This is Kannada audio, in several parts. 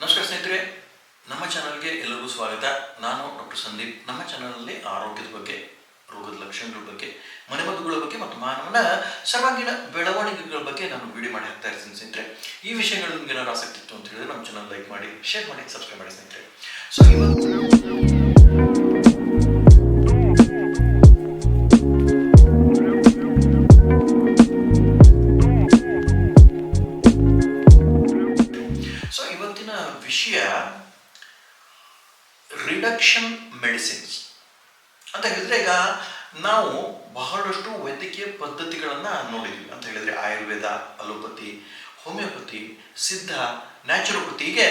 ನಮಸ್ಕಾರ ಸ್ನೇಹಿತರೆ, ನಮ್ಮ ಚಾನಲ್ಗೆ ಎಲ್ಲರಿಗೂ ಸ್ವಾಗತ. ನಾನು ಡಾಕ್ಟರ್ ಸಂದೀಪ್. ನಮ್ಮ ಚಾನಲ್ನಲ್ಲಿ ಆರೋಗ್ಯದ ಬಗ್ಗೆ, ರೋಗದ ಲಕ್ಷಣಗಳ ಬಗ್ಗೆ ಮನೆಮದ್ದುಗಳ ಬಗ್ಗೆ ಮತ್ತು ಮಾನವನ ಸರ್ವಾಂಗೀಣ ಬೆಳವಣಿಗೆಗಳ ಬಗ್ಗೆ ನಾನು ವಿಡಿಯೋ ಮಾಡಿ ಹಾಕ್ತಾ ಇರ್ತೀನಿ ಸ್ನೇಹಿತರೆ. ಈ ವಿಷಯಗಳು ನಿಮ್ಗೆ ಏನಾದ್ರು ಆಸಕ್ತಿ ಇತ್ತು ಅಂತ ಹೇಳಿದ್ರೆ ನಮ್ಮ ಚಾನಲ್ ಲೈಕ್ ಮಾಡಿ ಶೇರ್ ಮಾಡಿ ಸಬ್ಸ್ಕ್ರೈಬ್ ಮಾಡಿ ಸ್ನೇಹಿತರೆ. ಸೊ ಇವತ್ತು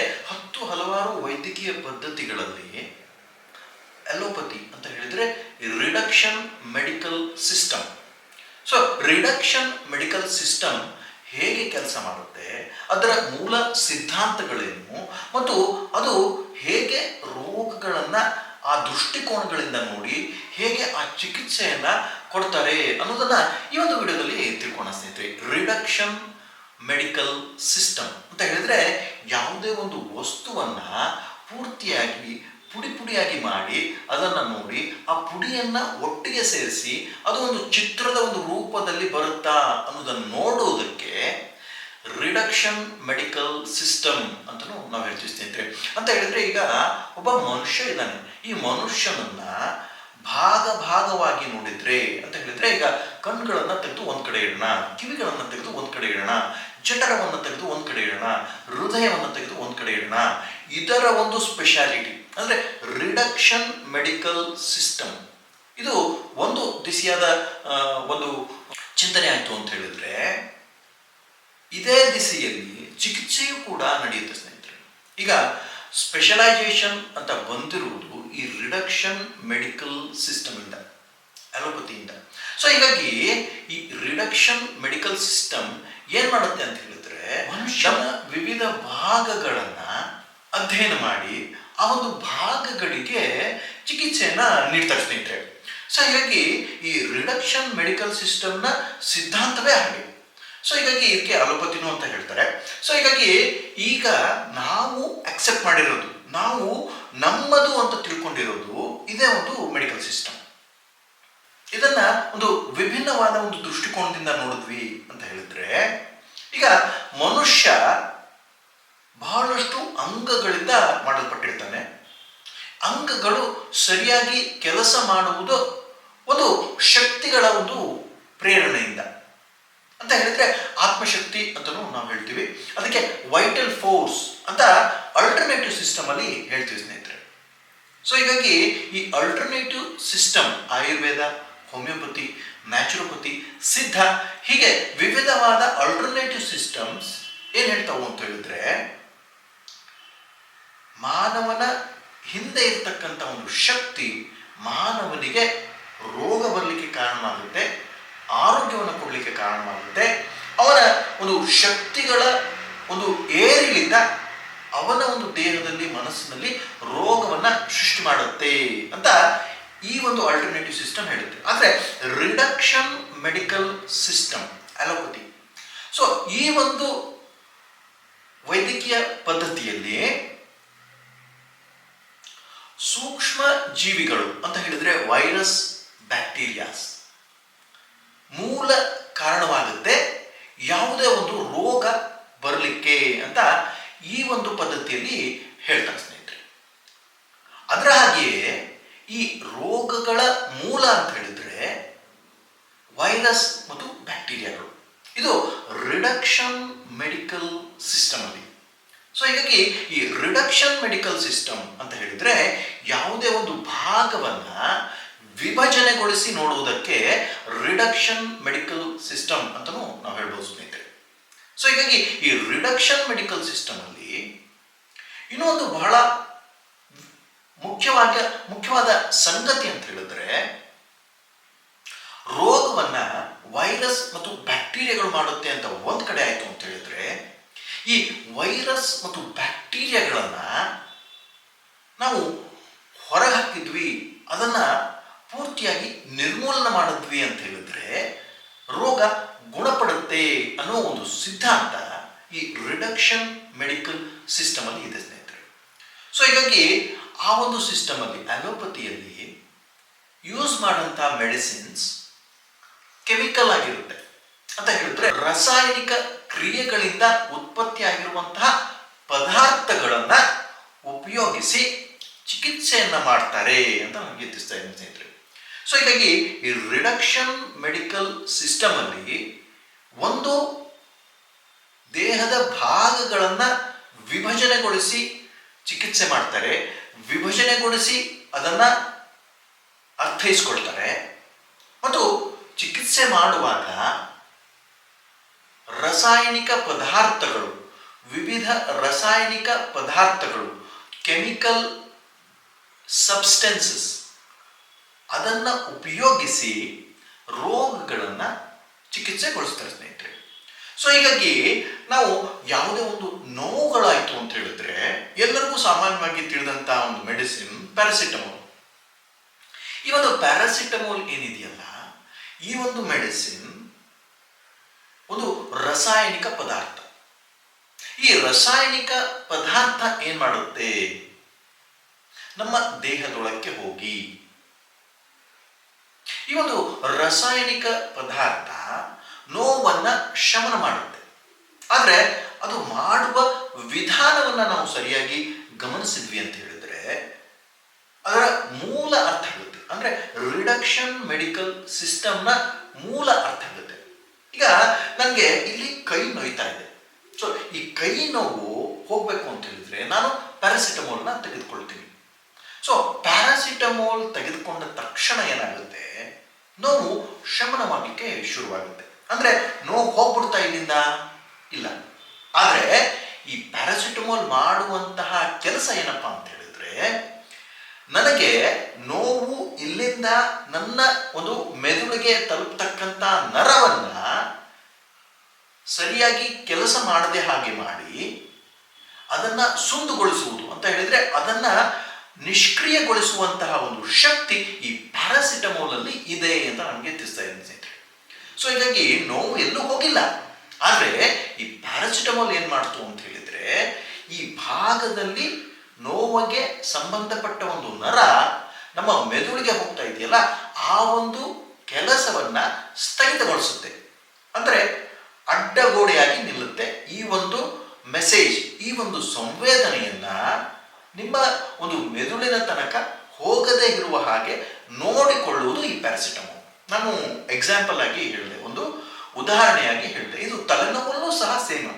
ಹತ್ತು ಹಲವಾರು ವೈದ್ಯಕೀಯ ಪದ್ಧತಿಗಳಲ್ಲಿ ಅಲೋಪತಿ ಅಂತ ಹೇಳಿದ್ರೆ reduction medical system so reduction medical system ಹೇಗೆ ಕೆಲಸ ಮಾಡುತ್ತೆ? ಅದರ ಮೂಲ ಸಿದ್ಧಾಂತಗಳೇನು? ಮತ್ತು ಅದು ಹೇಗೆ ರೋಗಗಳನ್ನು ಆ ದೃಷ್ಟಿಕೋನಗಳಿಂದ ನೋಡಿ ಹೇಗೆ ಆ ಚಿಕಿತ್ಸೆಯನ್ನ ಕೊಡ್ತಾರೆ ಅನ್ನೋದನ್ನ ಈ ಒಂದು ವಿಡಿಯೋದಲ್ಲಿ ಸ್ನೇಹಿತರೆ. ರಿಡಕ್ಷನ್ ಮೆಡಿಕಲ್ ಸಿಸ್ಟಮ್ ಅಂತ ಹೇಳಿದ್ರೆ ಯಾವುದೇ ಒಂದು ವಸ್ತುವನ್ನ ಪೂರ್ತಿಯಾಗಿ, ಪುಡಿ ಪುಡಿಯಾಗಿ ಮಾಡಿ ಅದನ್ನು ನೋಡಿ, ಆ ಪುಡಿಯನ್ನ ಒಟ್ಟಿಗೆ ಸೇರಿಸಿ ಅದು ಒಂದು ಚಿತ್ರದ ಒಂದು ರೂಪದಲ್ಲಿ ಬರುತ್ತಾ ಅನ್ನೋದನ್ನು ನೋಡುವುದಕ್ಕೆ ರಿಡಕ್ಷನ್ ಮೆಡಿಕಲ್ ಸಿಸ್ಟಮ್ ಅಂತಲೂ ನಾವು ಹೇಳ್ತೀವಿ ಅಂತ ಹೇಳಿದ್ರೆ ಈಗ ಒಬ್ಬ ಮನುಷ್ಯ ಇದ್ದಾನೆ. ಈ ಮನುಷ್ಯನನ್ನ ಭಾಗ ಭಾಗವಾಗಿ ನೋಡಿದ್ರೆ, ಅಂತ ಹೇಳಿದ್ರೆ ಈಗ ಕಣ್ಗಳನ್ನ ತೆಗೆದು ಒಂದ್ ಕಡೆ ಇಡೋಣ, ಕಿವಿಗಳನ್ನು ತೆಗೆದು ಒಂದ್ ಕಡೆ ಇಡೋಣ ಜಠರವನ್ನು ತೆಗೆದು ಒಂದು ಕಡೆ ಇಡೋಣ, ಹೃದಯವನ್ನು ತೆಗೆದು ಒಂದು ಕಡೆ ಇಡೋಣ. ಇದರ ಒಂದು ಸ್ಪೆಷಾಲಿಟಿ ಅಂದರೆ ರಿಡಕ್ಷನ್ ಮೆಡಿಕಲ್ ಸಿಸ್ಟಮ್ ಇದು ಒಂದು ದಿಸಿಯಾದ ಒಂದು ಚಿಂತನೆ ಆಯ್ತು ಅಂತ ಹೇಳಿದ್ರೆ, ಇದೇ ದಿಸೆಯಲ್ಲಿ ಚಿಕಿತ್ಸೆಯೂ ಕೂಡ ನಡೆಯುತ್ತೆ ಸ್ನೇಹಿತರೆ. ಈಗ ಸ್ಪೆಷಲೈಸೇಷನ್ ಅಂತ ಬಂದಿರುವುದು ಈ ರಿಡಕ್ಷನ್ ಮೆಡಿಕಲ್ ಸಿಸ್ಟಮ್ ಇಂದ. ಅಲೋಪತಿಯಿಂದ ಸೊ ಹೀಗಾಗಿ ಈ ರಿಡಕ್ಷನ್ ಮೆಡಿಕಲ್ ಸಿಸ್ಟಮ್ ಏನ್ ಮಾಡುತ್ತೆ ಅಂತ ಹೇಳಿದ್ರೆ ಮನುಷ್ಯನ ವಿವಿಧ ಭಾಗಗಳನ್ನ ಅಧ್ಯಯನ ಮಾಡಿ ಆ ಒಂದು ಭಾಗಗಳಿಗೆ ಚಿಕಿತ್ಸೆಯನ್ನ ನೀಡ್ತಾರೆ ಸ್ನೇಹಿತರೆ. ಸೊ ಹೀಗಾಗಿ ಈ ರಿಡಕ್ಷನ್ ಮೆಡಿಕಲ್ ಸಿಸ್ಟಮ್ನ ಸಿದ್ಧಾಂತವೇ ಆಗಿದೆ ಸೊ ಹೀಗಾಗಿ ಇದಕ್ಕೆ ಅಲೋಪತಿನೂ ಅಂತ ಹೇಳ್ತಾರೆ. ಸೊ ಹೀಗಾಗಿ ಈಗ ನಾವು ಅಕ್ಸೆಪ್ಟ್ ಮಾಡಿರೋದು ನಾವು ನಮ್ಮದು ಅಂತ ತಿಳ್ಕೊಂಡಿರೋದು ಇದೇ ಒಂದು ಮೆಡಿಕಲ್ ಸಿಸ್ಟಮ್ ಇದನ್ನ ಒಂದು ವಿಭಿನ್ನವಾದ ಒಂದು ದೃಷ್ಟಿಕೋನದಿಂದ ನೋಡಿದ್ವಿ ಅಂತ ಹೇಳಿದ್ರೆ, ಈಗ ಮನುಷ್ಯ ಬಹಳಷ್ಟು ಅಂಗಗಳಿಂದ ಮಾಡಲ್ಪಟ್ಟಿರ್ತಾನೆ. ಅಂಗಗಳು ಸರಿಯಾಗಿ ಕೆಲಸ ಮಾಡುವುದು ಒಂದು ಶಕ್ತಿಗಳ ಒಂದು ಪ್ರೇರಣೆಯಿಂದ. ಅಂತ ಹೇಳಿದ್ರೆ ಆತ್ಮಶಕ್ತಿ ಅಂತಲೂ ನಾವು ಹೇಳ್ತೀವಿ. ಅದಕ್ಕೆ ವೈಟಲ್ ಫೋರ್ಸ್ ಅಂತ ಅಲ್ಟರ್ನೇಟಿವ್ ಸಿಸ್ಟಮ್ ಅಲ್ಲಿ ಹೇಳ್ತೀವಿ ಸ್ನೇಹಿತರೆ. ಸೊ ಹೀಗಾಗಿ ಈ alternative system Ayurveda homeopathy naturopathy Siddha, ಹೀಗೆ ವಿವಿಧವಾದ ಅಲ್ಟರ್ನೇಟಿವ್ ಸಿಸ್ಟಮ್ಸ್ ಏನ್ ಹೇಳ್ತಾವು ಅಂತ ಹೇಳಿದ್ರೆ, ಮಾನವನ ಹಿಂದೆ ಇರ್ತಕ್ಕಂಥ ಒಂದು ಶಕ್ತಿ ಮಾನವನಿಗೆ ರೋಗ ಬರಲಿಕ್ಕೆ ಕಾರಣವಾಗುತ್ತೆ, ಆರೋಗ್ಯವನ್ನು ಕೊಡಲಿಕ್ಕೆ ಕಾರಣವಾಗುತ್ತೆ. ಅವನ ಒಂದು ಶಕ್ತಿಗಳ ಒಂದು ಏರಿಳಿತ ಅವನ ಒಂದು ದೇಹದಲ್ಲಿ, ಮನಸ್ಸಿನಲ್ಲಿ ರೋಗವನ್ನ ಸೃಷ್ಟಿ ಮಾಡುತ್ತೆ ಅಂತ ಈ ಒಂದು ಆಲ್ಟರ್ನೇಟಿವ್ ಸಿಸ್ಟಮ್ ಹೇಳುತ್ತೆ. ಆದರೆ reduction medical system allopathy so ಈ ಒಂದು ವೈದ್ಯಕೀಯ ಪದ್ಧತಿಯಲ್ಲಿ ಸೂಕ್ಷ್ಮ ಜೀವಿಗಳು ಅಂತ ಹೇಳಿದ್ರೆ ವೈರಸ್ ಬ್ಯಾಕ್ಟೀರಿಯಾಸ್ ಮೂಲ ಕಾರಣವಾಗುತ್ತೆ ಯಾವುದೇ ಒಂದು ರೋಗ ಬರಲಿಕ್ಕೆ ಅಂತ ಈ ಒಂದು ಪದ್ಧತಿಯಲ್ಲಿ ಹೇಳ್ತಾರೆ ಸ್ನೇಹಿತರೆ. ಅದರ ಹಾಗೆಯೇ ಈ ರೋಗಗಳ ಮೂಲ ಅಂತ ಹೇಳಿದ್ರೆ ವೈರಸ್ ಮತ್ತು ಬ್ಯಾಕ್ಟೀರಿಯಾಗಳು. ಇದು ರಿಡಕ್ಷನ್ ಮೆಡಿಕಲ್ ಸಿಸ್ಟಮ್ ಅಲ್ಲಿ. ಸೊ ಹೀಗಾಗಿ ಈ ರಿಡಕ್ಷನ್ ಮೆಡಿಕಲ್ ಸಿಸ್ಟಮ್ ಅಂತ ಹೇಳಿದ್ರೆ ಯಾವುದೇ ಒಂದು ಭಾಗವನ್ನ ವಿಭಜನೆಗೊಳಿಸಿ ನೋಡುವುದಕ್ಕೆ ರಿಡಕ್ಷನ್ ಮೆಡಿಕಲ್ ಸಿಸ್ಟಮ್ ಅಂತಲೂ ನಾವು ಹೇಳ್ಬೋದು ಸ್ನೇಹಿತರೆ. ಸೊ ಹೀಗಾಗಿ ಈ ರಿಡಕ್ಷನ್ ಮೆಡಿಕಲ್ ಸಿಸ್ಟಮ್ ಅಲ್ಲಿ ಇನ್ನೊಂದು ಬಹಳ ಮುಖ್ಯವಾದ ಮುಖ್ಯವಾದ ಸಂಗತಿ ಅಂತ ಹೇಳಿದ್ರೆ, ರೋಗವನ್ನ ವೈರಸ್ ಮತ್ತು ಬ್ಯಾಕ್ಟೀರಿಯಾಗಳು ಮಾಡುತ್ತೆ ಅಂತ ಒಂದ್ ಕಡೆ ಆಯ್ತು ಅಂತ ಹೇಳಿದ್ರೆ, ಈ ವೈರಸ್ ಮತ್ತು ಬ್ಯಾಕ್ಟೀರಿಯಾಗಳನ್ನ ನಾವು ಹೊರಗೆ ಹಾಕಿದ್ವಿ ಅದನ್ನ ಪೂರ್ತಿಯಾಗಿ ನಿರ್ಮೂಲನೆ ಮಾಡಿದ್ವಿ ಅಂತ ಹೇಳಿದ್ರೆ, ರೋಗ ಗುಣಪಡುತ್ತೆ ಅನ್ನೋ ಒಂದು ಸಿದ್ಧಾಂತ ಈ ರಿಡಕ್ಷನ್ ಮೆಡಿಕಲ್ ಸಿಸ್ಟಮ್ ಅಲ್ಲಿ ಇದೆ ಸ್ನೇಹಿತರೆ. ಸೊ ಹೀಗಾಗಿ ಆ ಒಂದು ಸಿಸ್ಟಮಲ್ಲಿ ಅಲೋಪತಿಯಲ್ಲಿ ಯೂಸ್ ಮಾಡೋಂಥ ಮೆಡಿಸಿನ್ಸ್ ಕೆಮಿಕಲ್ ಆಗಿರುತ್ತೆ. ಅಂತ ಹೇಳಿದ್ರೆ ರಾಸಾಯನಿಕ ಕ್ರಿಯೆಗಳಿಂದ ಉತ್ಪತ್ತಿಯಾಗಿರುವಂತಹ ಪದಾರ್ಥಗಳನ್ನ ಉಪಯೋಗಿಸಿ ಚಿಕಿತ್ಸೆಯನ್ನ ಮಾಡ್ತಾರೆ ಅಂತ ನಮಗೆ ತಿಳಿಸ್ತಾ ಇದ್ದೀನಿ ಸ್ನೇಹಿತರೆ. ಸೊ ಹೀಗಾಗಿ ಈ ರಿಡಕ್ಷನ್ ಮೆಡಿಕಲ್ ಸಿಸ್ಟಮ್ ಅಲ್ಲಿ ಒಂದು ದೇಹದ ಭಾಗಗಳನ್ನ ವಿಭಜನೆಗೊಳಿಸಿ ಚಿಕಿತ್ಸೆ ಮಾಡ್ತಾರೆ. ವಿಭಜನೆಗೊಳಿಸಿ ಅದನ್ನ ಅರ್ಥೈಸ್ಕೊಳ್ತಾರೆ. ಮತ್ತು ಚಿಕಿತ್ಸೆ ಮಾಡುವಾಗ ರಾಸಾಯನಿಕ ಪದಾರ್ಥಗಳು, ವಿವಿಧ ರಾಸಾಯನಿಕ ಪದಾರ್ಥಗಳು, ಕೆಮಿಕಲ್ ಸಬ್ಸ್ಟೆನ್ಸಸ್ ಅದನ್ನು ಉಪಯೋಗಿಸಿ ರೋಗಗಳನ್ನು ಚಿಕಿತ್ಸೆಗೊಳಿಸ್ತಾರೆ ಸ್ನೇಹಿತರೆ. ಸೊ ಹೀಗಾಗಿ ನಾವು ಯಾವುದೇ ಒಂದು ನೋವುಗಳಾಯಿತು ಅಂತ ಹೇಳಿದ್ರೆ, ಎಲ್ಲರಿಗೂ ಸಾಮಾನ್ಯವಾಗಿ ತಿಳಿದಂತ ಒಂದು ಮೆಡಿಸಿನ್ ಪ್ಯಾರಾಸಿಟಮೋಲ್ ಈ ಒಂದು ಪ್ಯಾರಾಸಿಟಮೋಲ್ ಏನಿದೆಯಲ್ಲ, ಈ ಒಂದು ಮೆಡಿಸಿನ್ ಒಂದು ರಾಸಾಯನಿಕ ಪದಾರ್ಥ. ಈ ರಾಸಾಯನಿಕ ಪದಾರ್ಥ ಏನ್ ಮಾಡುತ್ತೆ? ನಮ್ಮ ದೇಹದೊಳಕ್ಕೆ ಹೋಗಿ. ಈ ಒಂದು ರಾಸಾಯನಿಕ ಪದಾರ್ಥ ನೋವನ್ನ ಶಮನ ಮಾಡುತ್ತೆ. ಆದರೆ ಅದು ಮಾಡುವ ವಿಧಾನವನ್ನ ನಾವು ಸರಿಯಾಗಿ ಗಮನಿಸಿದ್ವಿ ಅಂತ ಹೇಳಿದ್ರೆ ಅದರ ಮೂಲ ಅರ್ಥ ಆಗುತ್ತೆ ಅಂದ್ರೆ ರಿಡಕ್ಷನ್ ಮೆಡಿಕಲ್ ಸಿಸ್ಟಮ್ನ ಮೂಲ ಅರ್ಥ ಆಗುತ್ತೆ ಈಗ ನನಗೆ ಇಲ್ಲಿ ಕೈ ನೋಯ್ತಾ ಇದೆ. ಸೊ ಈ ಕೈ ನೋವು ಹೋಗ್ಬೇಕು ಅಂತ ಹೇಳಿದ್ರೆ ನಾನು ಪ್ಯಾರಾಸಿಟಮೋಲ್ನ ತೆಗೆದುಕೊಳ್ತೀನಿ. ಸೊ ಪ್ಯಾರಾಸಿಟಮೋಲ್ ತೆಗೆದುಕೊಂಡ ತಕ್ಷಣ ಏನಾಗುತ್ತೆ? ನೋವು ಶಮನವಾಗಲಿಕ್ಕೆ ಶುರುವಾಗುತ್ತೆ. ಅಂದ್ರೆ ನೋವು ಹೋಗ್ಬಿಡ್ತಾ ಇಲ್ಲಿಂದ ಇಲ್ಲ. ಆದರೆ ಈ ಪ್ಯಾರಾಸಿಟಮೋಲ್ ಮಾಡುವಂತಹ ಕೆಲಸ ಏನಪ್ಪಾ ಅಂತ ಹೇಳಿದ್ರೆ, ನನಗೆ ನೋವು ಇಲ್ಲಿಂದ ನನ್ನ ಒಂದು ಮೆದುಳಿಗೆ ತಲುಪತಕ್ಕಂತ ನರವನ್ನ ಸರಿಯಾಗಿ ಕೆಲಸ ಮಾಡದೆ ಹಾಗೆ ಮಾಡಿ ಅದನ್ನ ಸುಂದುಗೊಳಿಸುವುದು ಅಂತ ಹೇಳಿದ್ರೆ ಅದನ್ನ ನಿಷ್ಕ್ರಿಯಗೊಳಿಸುವಂತಹ ಒಂದು ಶಕ್ತಿ ಈ ಪ್ಯಾರಾಸಿಟಮೋಲ್ ಅಲ್ಲಿ ಇದೆ ಅಂತ ನಮಗೆ ತಿಳಿಸ್ತಾ ಇದ್ದೀನಿ ಸೊ ಹೀಗಾಗಿ ನೋವು ಎಲ್ಲೂ ಹೋಗಿಲ್ಲ. ಆದರೆ ಈ ಪ್ಯಾರಾಸಿಟಮಾಲ್ ಏನು ಮಾಡ್ತು ಅಂತ ಹೇಳಿದ್ರೆ, ಈ ಭಾಗದಲ್ಲಿ ನೋವಿಗೆ ಸಂಬಂಧಪಟ್ಟ ಒಂದು ನರ ನಮ್ಮ ಮೆದುಳಿಗೆ ಹೋಗ್ತಾ ಇದೆಯಲ್ಲ, ಆ ಒಂದು ಕೆಲಸವನ್ನ ಸ್ಥಗಿತಗೊಳಿಸುತ್ತೆ. ಅಂದ್ರೆ ಅಡ್ಡಗೋಡೆಯಾಗಿ ನಿಲ್ಲುತ್ತೆ. ಈ ಒಂದು ಮೆಸೇಜ್ ಈ ಒಂದು ಸಂವೇದನೆಯನ್ನ ನಿಮ್ಮ ಒಂದು ಮೆದುಳಿನ ತನಕ ಹೋಗದೇ ಇರುವ ಹಾಗೆ ನೋಡಿಕೊಳ್ಳುವುದು ಈ ಪ್ಯಾರಾಸಿಟಮೋಲ್ ನಾನು ಎಕ್ಸಾಂಪಲ್ ಆಗಿ ಹೇಳಿದೆ. ಒಂದು ಉದಾಹರಣೆಯಾಗಿ ಹೇಳಿದೆ. ಇದು ತಲೆನೋವಲ್ಲೂ ಸಹ ಸೇಮ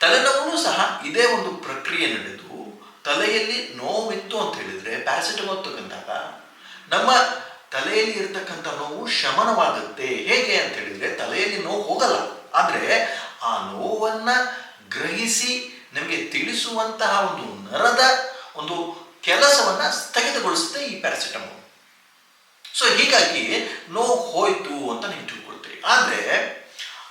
ತಲೆನೋವನ್ನು ಸಹ ಇದೇ ಒಂದು ಪ್ರಕ್ರಿಯೆ ನಡೆದು ತಲೆಯಲ್ಲಿ ನೋವಿತ್ತು ಅಂತ ಹೇಳಿದ್ರೆ ಪ್ಯಾರಾಸಿಟಮೋಲ್ ತಗೊಂಡಾಗ ನಮ್ಮ ತಲೆಯಲ್ಲಿ ಇರತಕ್ಕಂಥ ನೋವು ಶಮನವಾಗುತ್ತೆ. ಹೇಗೆ ಅಂತ ಹೇಳಿದ್ರೆ ತಲೆಯಲ್ಲಿ ನೋವು ಹೋಗಲ್ಲ. ಆದ್ರೆ ಆ ನೋವನ್ನ ಗ್ರಹಿಸಿ ನಮಗೆ ತಿಳಿಸುವಂತಹ ಒಂದು ನರದ ಒಂದು ಕೆಲಸವನ್ನ ಸ್ಥಗಿತಗೊಳಿಸುತ್ತೆ ಈ ಪ್ಯಾರಾಸಿಟಮೋಲ್ ಸೊ ಹೀಗಾಗಿ ನೋವು ಹೋಯ್ತು ಅಂತ ನೀವು ತಿಳ್ಕೊಳ್ತೀರಿ. ಆದ್ರೆ,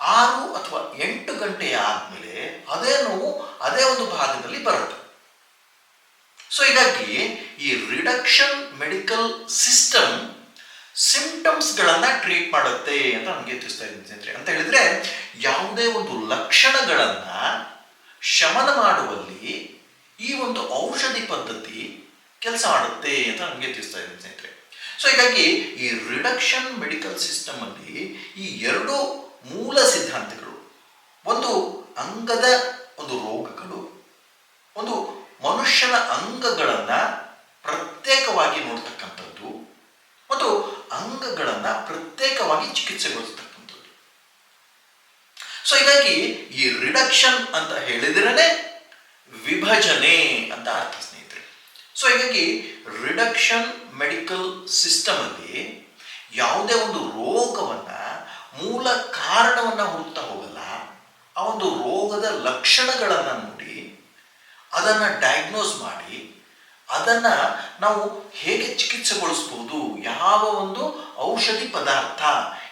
ಆರು ಅಥವಾ ಎಂಟು ಗಂಟೆ ಆದ್ಮೇಲೆ ಅದೇ ನೋವು ಅದೇ ಒಂದು ಭಾಗದಲ್ಲಿ ಬರುತ್ತೆ. ಸೊ ಹೀಗಾಗಿ ಈ ರಿಡಕ್ಷನ್ ಮೆಡಿಕಲ್ ಸಿಸ್ಟಮ್ ಸಿಂಪ್ಟಮ್ಸ್ಗಳನ್ನು ಟ್ರೀಟ್ ಮಾಡುತ್ತೆ ಅಂತ ನಮಗೆ ತಿಳಿಸ್ತಾ ಇದ್ದೀನಿ ಸ್ನೇಹಿತರೆ. ಅಂತ ಹೇಳಿದ್ರೆ, ಯಾವುದೇ ಒಂದು ಲಕ್ಷಣಗಳನ್ನು ಶಮನ ಮಾಡುವಲ್ಲಿ ಈ ಒಂದು ಔಷಧಿ ಪದ್ಧತಿ ಕೆಲಸ ಮಾಡುತ್ತೆ ಅಂತ ನಮಗೆ ತಿಳಿಸ್ತಾ ಇದ್ದೀನಿ ಸ್ನೇಹಿತರೆ. ಸೊ ಹೀಗಾಗಿ ಈ ರಿಡಕ್ಷನ್ ಮೆಡಿಕಲ್ ಸಿಸ್ಟಮಲ್ಲಿ ಈ ಎರಡು ಮೂಲ ಸಿದ್ಧಾಂತಗಳು, ಒಂದು ಅಂಗದ ಒಂದು ರೋಗಗಳು, ಒಂದು ಮನುಷ್ಯನ ಅಂಗಗಳನ್ನು ಪ್ರತ್ಯೇಕವಾಗಿ ನೋಡ್ತಕ್ಕಂಥದ್ದು, ಮತ್ತು ಅಂಗಗಳನ್ನು ಪ್ರತ್ಯೇಕವಾಗಿ ಚಿಕಿತ್ಸೆಗೊಳಿಸ್ತಕ್ಕಂಥದ್ದು. ಸೊ ಹೀಗಾಗಿ ಈ ರಿಡಕ್ಷನ್ ಅಂತ ಹೇಳಿದ್ರೇ ವಿಭಜನೆ ಅಂತ ಅರ್ಥ, ಸ್ನೇಹಿತರೆ. ಸೊ ಹೀಗಾಗಿ ರಿಡಕ್ಷನ್ ಮೆಡಿಕಲ್ ಸಿಸ್ಟಮ್ ಅಲ್ಲಿ ಯಾವುದೇ ಒಂದು ರೋಗವನ್ನ ಮೂಲ ಕಾರಣವನ್ನ ಹುಡುಕ್ತಾ ಹೋಗಲ್ಲ. ಆ ಒಂದು ರೋಗದ ಲಕ್ಷಣಗಳನ್ನ ನೋಡಿ, ಅದನ್ನ ಡಯಾಗ್ನೋಸ್ ಮಾಡಿ, ಅದನ್ನ ನಾವು ಹೇಗೆ ಚಿಕಿತ್ಸೆಗೊಳಿಸ್ಬೋದು, ಯಾವ ಒಂದು ಔಷಧಿ ಪದಾರ್ಥ,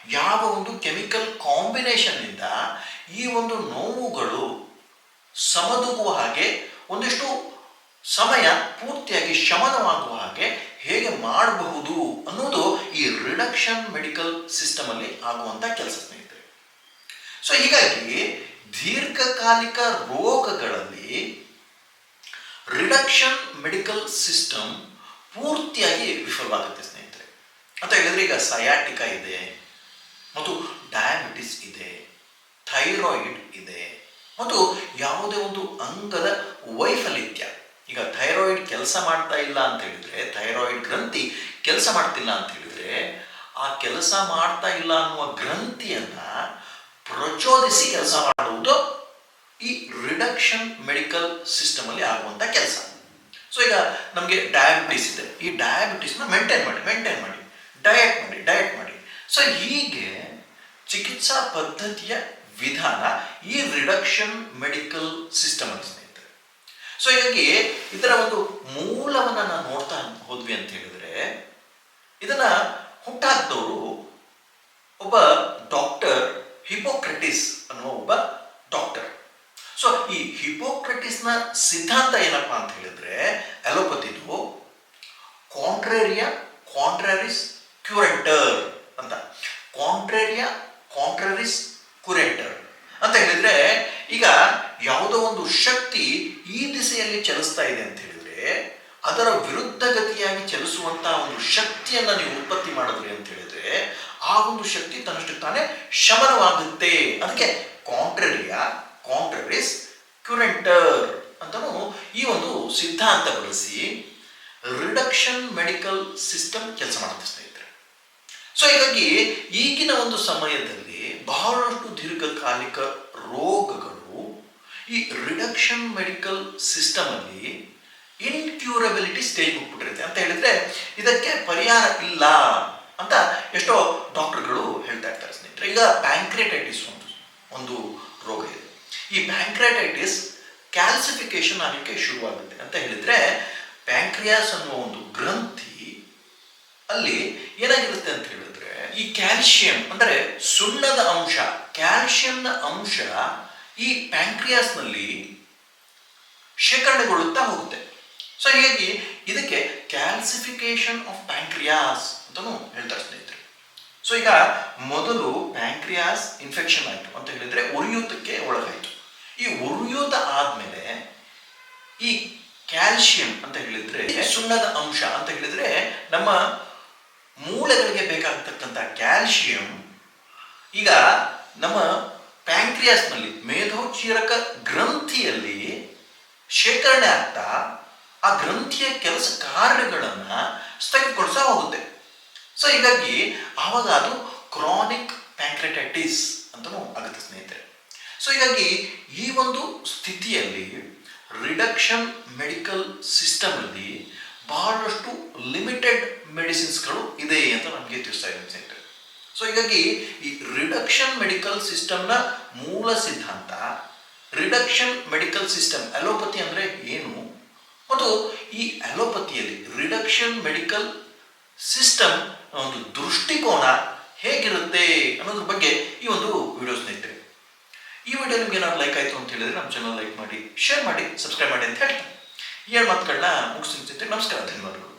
ಯಾವ ಒಂದು ಕೆಮಿಕಲ್ ಕಾಂಬಿನೇಷನ್ ಇಂದ ಈ ಒಂದು ನೋವುಗಳು ಸಮದುಗುವ ಹಾಗೆ ಒಂದಿಷ್ಟು ಸಮಯ ಪೂರ್ತಿಯಾಗಿ ಶಮನವಾಗುವ ಹಾಗೆ ಹೇಗೆ ಮಾಡಬಹುದು ಅನ್ನೋದು ಈ ರಿಡಕ್ಷನ್ ಮೆಡಿಕಲ್ ಸಿಸ್ಟಮ್ ಅಲ್ಲಿ ಆಗುವಂತ ಕೆಲಸ ಸ್ನೇಹಿತರೆ. ಸೊ ಹೀಗಾಗಿ ದೀರ್ಘಕಾಲಿಕ ರೋಗಗಳಲ್ಲಿ ರಿಡಕ್ಷನ್ ಮೆಡಿಕಲ್ ಸಿಸ್ಟಮ್ ಪೂರ್ತಿಯಾಗಿ ವಿಫಲವಾಗುತ್ತೆ ಸ್ನೇಹಿತರೆ. ಅಂತ ಹೇಳಿದ್ರೆ ಈಗ ಸಯಾಟಿಕಾ ಇದೆ, ಮತ್ತು ಡಯಾಬಿಟಿಸ್ ಇದೆ ಥೈರಾಯ್ಡ್ ಇದೆ, ಮತ್ತು ಯಾವುದೇ ಒಂದು ಅಂಗದ ವೈಫಲ್ಯ ಈಗ ಥೈರಾಯ್ಡ್ ಕೆಲಸ ಮಾಡ್ತಾ ಇಲ್ಲ ಅಂತ ಹೇಳಿದ್ರೆ ಥೈರಾಯ್ಡ್ ಗ್ರಂಥಿ ಕೆಲಸ ಮಾಡ್ತಿಲ್ಲ ಅಂತ ಹೇಳಿದ್ರೆ, ಆ ಕೆಲಸ ಮಾಡ್ತಾ ಇಲ್ಲ ಅನ್ನುವ ಗ್ರಂಥಿಯನ್ನ ಪ್ರಚೋದಿಸಿ ಕೆಲಸ ಮಾಡುವುದು ಈ ರಿಡಕ್ಷನ್ ಮೆಡಿಕಲ್ ಸಿಸ್ಟಮ್ ಅಲ್ಲಿ ಆಗುವಂತ ಕೆಲಸ. ಸೊ ಈಗ ನಮಗೆ ಡಯಾಬಿಟಿಸ್ ಇದೆ. ಈ ಡಯಾಬಿಟಿಸ್ನ ಮೇಂಟೈನ್ ಮಾಡಿ ಮೇಂಟೈನ್ ಮಾಡಿ ಡಯಟ್ ಮಾಡಿ ಡಯಟ್ ಮಾಡಿ. ಸೊ ಹೀಗೆ ಚಿಕಿತ್ಸಾ ಪದ್ಧತಿಯ ವಿಧಾನ ಈ ರಿಡಕ್ಷನ್ ಮೆಡಿಕಲ್ ಸಿಸ್ಟಮ್ ಸ್ನೇಹಿತರೆ ಸೊ ಹೀಗಾಗಿ ಇದರ ಒಂದು ಮೂಲವನ್ನ ನಾವು ನೋಡ್ತಾ ಹೋದ್ವಿ ಅಂತ ಹೇಳಿದ್ರೆ, ಇದನ್ನ ಹುಟ್ಟಾಕ್ದವರು ಒಬ್ಬ ಡಾಕ್ಟರ್ ಹಿಪೋಕ್ರೆಟಿಸ್ ಅನ್ನುವ ಒಬ್ಬ ಡಾಕ್ಟರ್ ಸೊ ಈ ಹಿಪೋಕ್ರೆಟಿಸ್ನ ಸಿದ್ಧಾಂತ ಏನಪ್ಪಾ ಅಂತ ಹೇಳಿದ್ರೆ ಅಲೋಪತಿದು ಕಾಂಟ್ರೇರಿಯಾ ಕಾಂಟ್ರಾರಿಸ್ ಕ್ಯೂರೆಂಟರ್ ಅಂತ. ಕಾಂಟ್ರೇರಿಯಾ ಕಾಂಟ್ರಾರಿಸ್ ಕ್ಯೂರೆಂಟರ್ ಅಂತ ಹೇಳಿದ್ರೆ, ಈಗ ಯಾವುದೋ ಒಂದು ಶಕ್ತಿ ಈ ದಿಸೆಯಲ್ಲಿ ಚಲಿಸ್ತಾ ಇದೆ ಅಂತ ಹೇಳಿದ್ರೆ, ಅದರ ವಿರುದ್ಧ ಗತಿಯಾಗಿ ಚಲಿಸುವಂತಹ ಒಂದು ಶಕ್ತಿಯನ್ನ ನೀವು ಉತ್ಪತ್ತಿ ಮಾಡಿದ್ರಿ ಅಂತ ಹೇಳಿದ್ರೆ, ಆ ಒಂದು ಶಕ್ತಿ ತನ್ನಷ್ಟು ತಾನೇ ಶಮನವಾಗುತ್ತೆ. ಅದಕ್ಕೆ ಕಾಂಟ್ರರಿಯ? ಕಾಂಟ್ರರಿಸ್ ಕ್ಯುರೆಂಟರ್ ಅಂತನೂ ಈ ಒಂದು ಸಿದ್ಧಾಂತ ಬಳಸಿ ರಿಡಕ್ಷನ್ ಮೆಡಿಕಲ್ ಸಿಸ್ಟಮ್ ಕೆಲಸ ಮಾಡುತ್ತೆ ಸ್ನೇಹಿತರೆ. ಸೊ ಹೀಗಾಗಿ ಈಗಿನ ಒಂದು ಸಮಯದಲ್ಲಿ ಬಹಳಷ್ಟು ದೀರ್ಘಕಾಲಿಕ ರೋಗಗಳು ಈ ರಿಡಕ್ಷನ್ ಮೆಡಿಕಲ್ ಸಿಸ್ಟಮ್ ಅಲ್ಲಿ ಇನ್ಕ್ಯೂರಬಿಲಿಟಿ ಸ್ಟೇಜ್ ಹೋಗ್ಬಿಟ್ಟಿರುತ್ತೆ ಅಂತ ಹೇಳಿದ್ರೆ ಇದಕ್ಕೆ ಪರಿಹಾರ ಇಲ್ಲ ಅಂತ ಎಷ್ಟೋ ಡಾಕ್ಟರ್ಗಳು ಹೇಳ್ತಾ ಇರ್ತಾರೆ ಸ್ನೇಹಿತರೆ. ಈಗ ಪ್ಯಾಂಕ್ರೇಟೈಟಿಸ್ ಒಂದು ಒಂದು ರೋಗ ಇದೆ. ಈ ಪ್ಯಾಂಕ್ರೇಟೈಟಿಸ್ ಕ್ಯಾಲ್ಸಿಫಿಕೇಶನ್ ಆಗಲಿಕ್ಕೆ ಶುರುವಾಗುತ್ತೆ. ಅಂತ ಹೇಳಿದ್ರೆ ಪ್ಯಾಂಕ್ರಿಯಾಸ್ ಅನ್ನುವ ಒಂದು ಗ್ರಂಥಿ ಅಲ್ಲಿ ಏನಾಗಿರುತ್ತೆ ಅಂತ ಹೇಳಿದ್ರೆ ಈ ಕ್ಯಾಲ್ಸಿಯಂ ಅಂದ್ರೆ ಸುಣ್ಣದ ಅಂಶ ಕ್ಯಾಲ್ಸಿಯಂನ ಅಂಶ ಈ ಪ್ಯಾಂಕ್ರಿಯಾಸ್ನಲ್ಲಿ ಶೇಖರಣೆಗೊಳ್ಳುತ್ತಾ ಹೋಗುತ್ತೆ. ಸೊ ಹೀಗಾಗಿ ಇದಕ್ಕೆ ಕ್ಯಾಲ್ಸಿಫಿಕೇಶನ್ ಆಫ್ ಪ್ಯಾಂಕ್ರಿಯಾಸ್ ಅಂತಲೂ ಹೇಳ್ತಾರೆ ಸ್ನೇಹಿತರೆ. ಸೊ ಈಗ ಮೊದಲು ಪ್ಯಾಂಕ್ರಿಯಾಸ್ ಇನ್ಫೆಕ್ಷನ್ ಆಯಿತು ಅಂತ ಹೇಳಿದ್ರೆ ಉರಿಯೂತಕ್ಕೆ ಒಳಗಾಯಿತು. ಈ ಉರಿಯೂತ ಆದ್ಮೇಲೆ ಈ ಕ್ಯಾಲ್ಸಿಯಂ ಅಂತ ಹೇಳಿದ್ರೆ ಸುಣ್ಣದ ಅಂಶ ಅಂತ ಹೇಳಿದ್ರೆ ನಮ್ಮ ಮೂಳೆಗಳಿಗೆ ಬೇಕಾಗತಕ್ಕಂಥ ಕ್ಯಾಲ್ಸಿಯಂ ಈಗ ನಮ್ಮ ಪ್ಯಾಂಕ್ರಿಯಾಸ್ನಲ್ಲಿ ಮೇಧೋಚೀರಕ ಗ್ರಂಥಿಯಲ್ಲಿ ಶೇಖರಣೆ ಆಗ್ತಾ ಆ ಗ್ರಂಥಿಯ ಕೆಲಸ ಕಾರ್ಯಗಳನ್ನು ಸ್ಥಗಿತಗೊಳಿಸ ಹೋಗುತ್ತೆ. ಸೊ ಹೀಗಾಗಿ ಆವಾಗ ಅದು ಕ್ರಾನಿಕ್ ಪ್ಯಾಂಕ್ರೆಟೈಟಿಸ್ ಅಂತಲೂ ಆಗುತ್ತೆ ಸ್ನೇಹಿತರೆ. ಸೊ ಹೀಗಾಗಿ ಈ ಒಂದು ಸ್ಥಿತಿಯಲ್ಲಿ ರಿಡಕ್ಷನ್ ಮೆಡಿಕಲ್ ಸಿಸ್ಟಮಲ್ಲಿ ಬಹಳಷ್ಟು ಲಿಮಿಟೆಡ್ ಮೆಡಿಸಿನ್ಸ್ಗಳು ಇದೆ ಅಂತ ನಮಗೆ ತಿಳಿಸ್ತಾ ಇದೆ ಸೊ ಹೀಗಾಗಿ ಈ ರಿಡಕ್ಷನ್ ಮೆಡಿಕಲ್ ಸಿಸ್ಟಮ್ನ ಮೂಲ ಸಿದ್ಧಾಂತ ರಿಡಕ್ಷನ್ ಮೆಡಿಕಲ್ ಸಿಸ್ಟಮ್ ಅಲೋಪತಿ ಅಂದರೆ ಏನು? ಮತ್ತು ಈ ಅಲೋಪತಿಯಲ್ಲಿ ರಿಡಕ್ಷನ್ ಮೆಡಿಕಲ್ ಸಿಸ್ಟಮ್ ಒಂದು ದೃಷ್ಟಿಕೋನ ಹೇಗಿರುತ್ತೆ ಅನ್ನೋದ್ರ ಬಗ್ಗೆ ಈ ಒಂದು ವಿಡಿಯೋ ಸ್ನೇಹಿತರೆ. ಈ ವಿಡಿಯೋ ನಿಮ್ಗೆ ಏನಾದ್ರು ಲೈಕ್ ಆಯಿತು ಅಂತ ಹೇಳಿದ್ರೆ ನಮ್ಮ ಚಾನಲ್ ಲೈಕ್ ಮಾಡಿ ಶೇರ್ ಮಾಡಿ ಸಬ್ಸ್ಕ್ರೈಬ್ ಮಾಡಿ ಅಂತ ಹೇಳ್ತೀನಿ. ಈ ಎರಡು ಮಾತುಗಳನ್ನ ಮುಗಿಸ್ತೀನಿ ನಮಸ್ಕಾರ, ಧನ್ಯವಾದಗಳು.